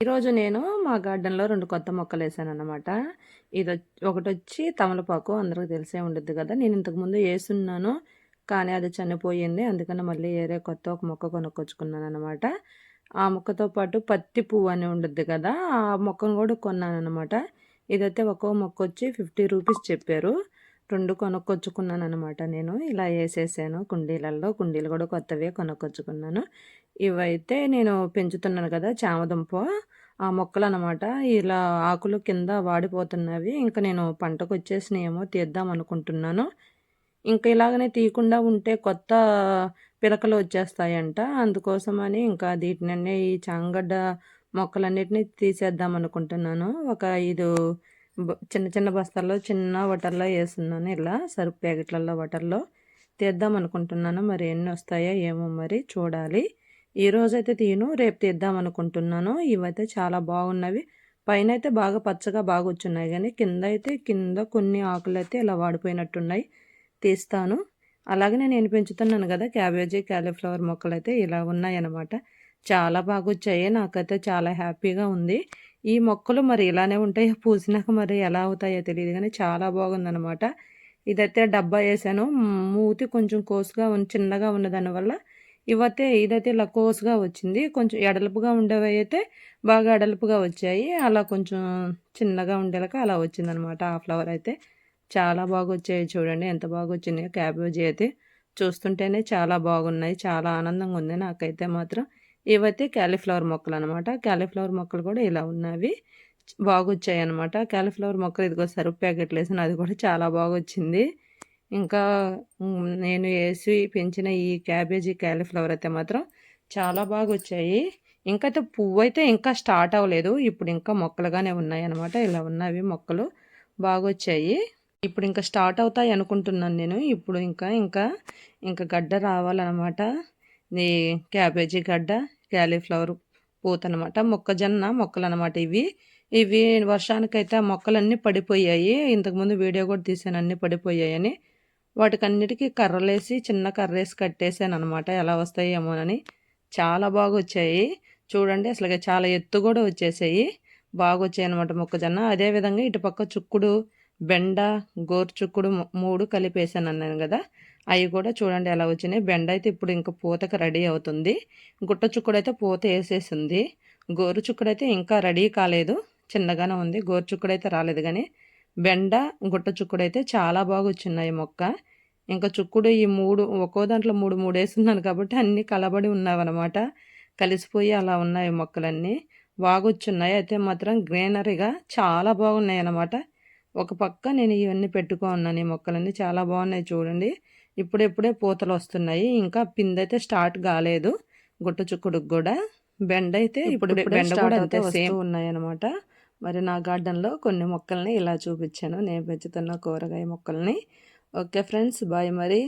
ఈరోజు నేను మా గార్డెన్లో రెండు కొత్త మొక్కలు వేసాను అనమాట ఇది ఒకటి వచ్చి తమలపాకు అందరికి తెలిసే ఉండద్దు కదా. నేను ఇంతకుముందు వేసున్నాను కానీ అది చనిపోయింది. అందుకని మళ్ళీ వేరే కొత్త ఒక మొక్క కొనుక్కొచ్చుకున్నాను అనమాట ఆ మొక్కతో పాటు పత్తి పువ్వు అని ఉండద్దు కదా ఆ మొక్కను కూడా కొన్నాను అనమాట ఇదైతే ఒక్కో మొక్క వచ్చి ఫిఫ్టీ రూపీస్ చెప్పారు. రెండు కొనుక్కొచ్చుకున్నాను అనమాట నేను. ఇలా వేసేసాను కుండీలలో కుండీలు కూడా కొత్తవే కొనుక్కొచ్చుకున్నాను. ఇవైతే నేను పెంచుతున్నాను కదా చామదుంప. ఆ మొక్కలు అనమాట ఇలా ఆకులు కింద వాడిపోతున్నవి. ఇంకా నేను పంటకు వచ్చేసినాయేమో తీద్దాం అనుకుంటున్నాను ఇంకా ఇలాగనే తీయకుండా ఉంటే కొత్త పిలకలు వచ్చేస్తాయంట. అందుకోసమని ఇంకా వీటినన్నీ ఈ చాంగడ్డ మొక్కలన్నిటిని తీసేద్దాం అనుకుంటున్నాను ఒక ఐదు చిన్న చిన్న బస్తాల్లో చిన్న వటర్లో వేస్తున్నాను ఇలా. సరుపు ప్యాకెట్లలో వాటర్లో తీద్దాం అనుకుంటున్నాను. మరి ఎన్ని వస్తాయో ఏమో మరి చూడాలి. ఈ రోజైతే తీను రేపు తీద్దాం అనుకుంటున్నాను. ఇవైతే చాలా బాగున్నవి. పైన అయితే బాగా పచ్చగా బాగా వచ్చున్నాయి కానీ కింద అయితే కింద కొన్ని ఆకులు అయితే ఇలా వాడిపోయినట్టున్నాయి. తీస్తాను. అలాగే నేను పెంచుతున్నాను కదా క్యాబేజీ క్యాలీఫ్లవర్ మొక్కలు అయితే ఇలా ఉన్నాయన్నమాట. చాలా బాగా వచ్చాయి నాకైతే చాలా హ్యాపీగా ఉంది. ఈ మొక్కలు మరి ఇలానే ఉంటాయి పూసినాక మరి ఎలా అవుతాయో తెలియదు కానీ చాలా బాగుందనమాట ఇదైతే డబ్బా వేసాను. మూతి కొంచెం కోసుగా చిన్నగా ఉన్న దానివల్ల ఇవైతే ఇదైతే ఇలా కోసుగా వచ్చింది. కొంచెం ఎడల్పుగా ఉండేవి అయితే బాగా ఎడల్పుగా వచ్చాయి. అలా కొంచెం చిన్నగా ఉండేలాక అలా వచ్చిందనమాట ఆ ఫ్లవర్ అయితే. చాలా బాగా వచ్చాయి చూడండి. ఎంత బాగా వచ్చినాయో క్యాబేజీ అయితే. చూస్తుంటేనే చాలా బాగున్నాయి. చాలా ఆనందంగా ఉంది నాకైతే మాత్రం. ఇవైతే క్యాలీఫ్లవర్ మొక్కలు అనమాట క్యాలీఫ్లవర్ మొక్కలు కూడా ఇలా ఉన్నవి. బాగా వచ్చాయి అనమాట క్యాలీఫ్లవర్ మొక్కలు ఇదిగో సరుపు ప్యాకెట్లు వేసిన అది కూడా చాలా బాగా వచ్చింది ఇంకా నేను వేసి పెంచిన ఈ క్యాబేజీ క్యాలీఫ్లవర్ అయితే మాత్రం చాలా బాగా వచ్చాయి ఇంకా అయితే పువ్వు అయితే ఇంకా స్టార్ట్ అవ్వలేదు. ఇప్పుడు ఇంకా మొక్కలుగానే ఉన్నాయి అనమాట ఇలా ఉన్నవి మొక్కలు బాగా వచ్చాయి ఇప్పుడు ఇంకా స్టార్ట్ అవుతాయి అనుకుంటున్నాను నేను. ఇప్పుడు ఇంకా ఇంకా ఇంకా గడ్డ రావాలన్నమాట ఈ క్యాబేజీ గడ్డ. క్యాలీఫ్లవర్ పూత అనమాట మొక్కజొన్న మొక్కలు అనమాట ఇవి. ఇవి వర్షానికైతే ఆ మొక్కలన్నీ పడిపోయాయి. ఇంతకుముందు వీడియో కూడా తీసాను అన్నీ పడిపోయాయని. వాటికన్నిటికీ కర్రలేసి చిన్న కర్రేసి కట్టేసాను అనమాట ఎలా వస్తాయేమోనని. చాలా బాగా వచ్చాయి చూడండి అసలు చాలా ఎత్తు కూడా వచ్చేసాయి. బాగా వచ్చాయి అనమాట మొక్కజొన్న అదేవిధంగా ఇటుపక్క చుక్కుడు బెండ గోరు చుక్కుడు మూడు కలిపేసాను అన్నాను కదా. అవి కూడా చూడండి ఎలా వచ్చినాయి. బెండ అయితే ఇప్పుడు ఇంకా పూతకు రెడీ అవుతుంది. గుట్ట చుక్కుడు అయితే పూత వేసేసింది. గోరు చుక్కుడు అయితే ఇంకా రెడీ కాలేదు. చిన్నగానే ఉంది. గోరు చుక్కుడు అయితే రాలేదు కానీ బెండ గుట్ట చుక్కుడు అయితే చాలా బాగా వచ్చినాయి మొక్క. ఇంకా చుక్కుడు ఈ మూడు ఒక్కో దాంట్లో మూడు మూడు వేస్తున్నాను కాబట్టి అన్నీ కలబడి ఉన్నావన్నమాట. కలిసిపోయి అలా ఉన్నాయి మొక్కలన్నీ. బాగొచ్చున్నాయి అయితే మాత్రం గ్రీనరీగా చాలా బాగున్నాయి అన్నమాట ఒక పక్క నేను ఇవన్నీ పెట్టుకో ఉన్నాను ఈ మొక్కలన్నీ చాలా బాగున్నాయి చూడండి. ఇప్పుడెప్పుడే పూతలు వస్తున్నాయి ఇంకా పిందైతే స్టార్ట్ కాలేదు. గుట్ట చుక్కుడుకు కూడా. బెండ అయితే ఇప్పుడు బెండ కూడా అంతే సేమ్. ఉన్నాయన్నమాట. మరి నా గార్డెన్లో కొన్ని మొక్కల్ని ఇలా చూపించాను. నేను పెంచుతున్న కూరగాయ మొక్కల్ని. ఓకే ఫ్రెండ్స్ బాయ్ మరి.